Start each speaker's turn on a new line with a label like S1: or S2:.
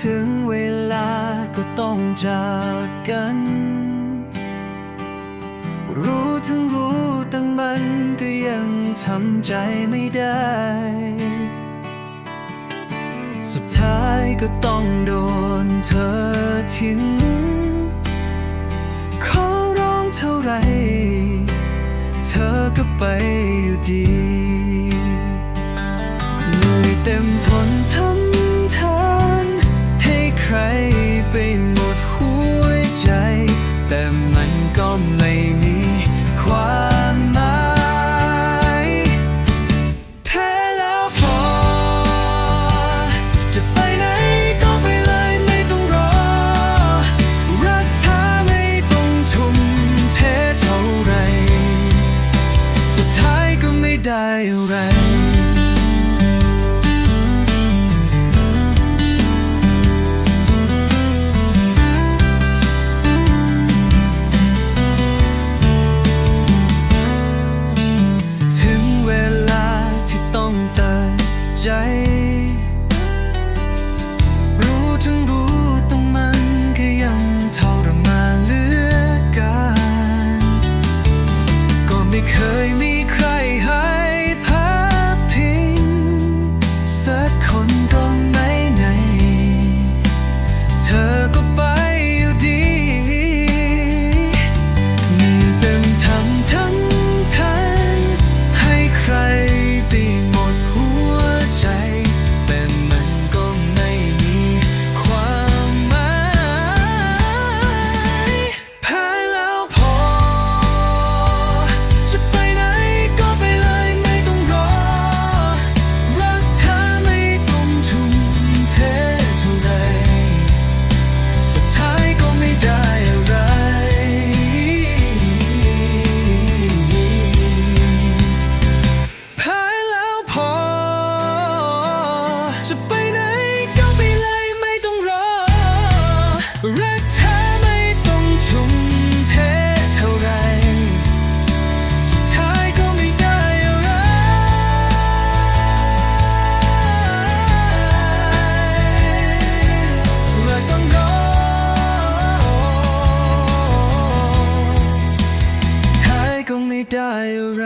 S1: ถึงเวลาก็ต้องจากกัน รู้ทั้งรู้แต่มันก็ยังทำใจไม่ได้ สุดท้ายก็ต้องโดนเธอทิ้ง ขอร้องเท่าไร เธอก็ไปอยู่ดี ก็ไม่มีความหมายแพ้แล้วพอ จะไปไหนก็ไปเลยไม่ต้องรอ รักเธอไม่ต้องทุ่มเทเท่าไร สุดท้ายก็ไม่ได้อะไร เคยมี ก็ไม่ได้อะไร